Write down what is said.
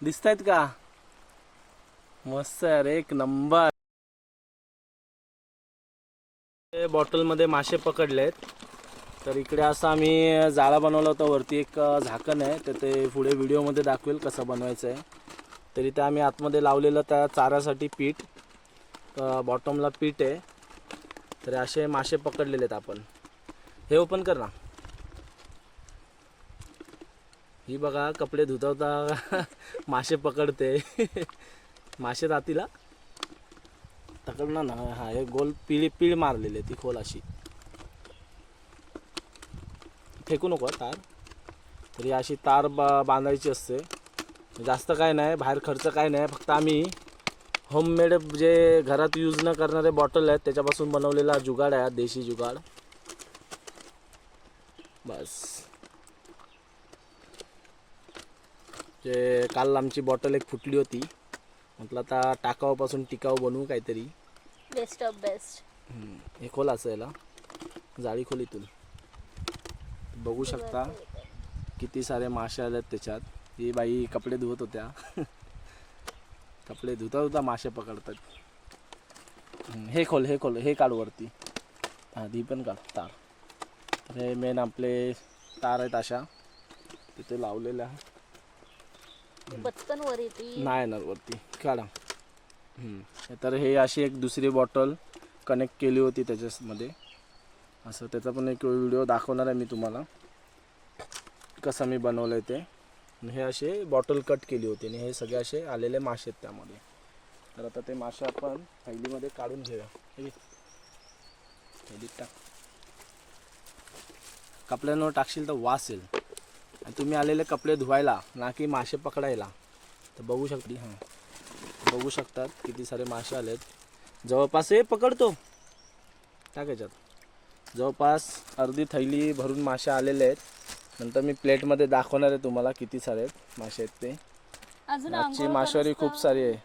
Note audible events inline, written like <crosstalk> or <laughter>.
दिसत आहेत का? मस्त अरे एक नंबर. बॉटलमध्ये मासे पकडलेत. तर इकडे असं आम्ही जाळा बनवला होता वरती एक झाकण आहे. तर ते पुढे व्हिडिओमध्ये दाखवेल कसं बनवायचं आहे. तरी ते आम्ही आतमध्ये लावलेलं त्या चाऱ्यासाठी पीठ बॉटमला पीठ आहे. तर असे मासे पकडलेले आहेत आपण. हे ओपन कर ना. ही बघा कपडे धुतवता <laughs> मासे पकडते. <laughs> मासे जातीला. हा? पकडणार ना हा हे गोल पिळी पिळ मारलेली आहे ती खोल अशी. फेकू नको तार. तरी अशी तार बा बांधायची असते. जास्त काय नाही बाहेर खर्च काय नाही फक्त आम्ही होममेड जे घरात यूज न करणारे बॉटल आहेत त्याच्यापासून बनवलेला जुगाड आहे देशी जुगाड. बस. जे काल आमची बॉटल एक फुटली होती. म्हटलं आता टाकावापासून टिकाऊ बनवू काहीतरी. बेस्ट ऑफ बेस्ट हम्म, हे खोल असं याला. जाळी खोल इथून. बघू शकता किती सारे मासे आलेत त्याच्यात. ही बाई कपडे धुवत होत्या. <laughs> कपडे धुता धुता मासे पकडतात. हम्म, हे खोल हे खोल हे काढ वरती. हां ती पण काढ तार. तर हे मेन आपले तार आहेत अशा. तिथे लावलेल्या. पटकन वर येते नाही येणार वरती. काढा. हम्म. तर हे अशी एक दुसरी बॉटल कनेक्ट केली होती त्याच्यामध्ये. असं त्याचा पण एक व्हिडिओ दाखवणार आहे मी तुम्हाला. कसं मी बनवलं आहे ते. आणि हे असे बॉटल कट केली होती आणि हे सगळे असे आलेले मासे आहेत त्यामध्ये. तर आता ते मासे आपण थैलीमध्ये काढून घेऊया. हे घे. थैलीत टाक. कपड्यांवर टाकशील तर वास येईल. आणि तुम्ही आलेले कपडे धुवायला ना की मासे पकडायला. तर बघू शकते हां. बघू शकतात किती सारे मासे आलेत. जवळपास हे पकडतो. टाक याच्यात जवळपास अर्धी थैली भरून मासे आलेले आहेत. नंतर मी प्लेटमध्ये दाखवणार आहे तुम्हाला किती सारे आहेत मासे आहेत ते. आजची मासेवारी खूप सारी आहे.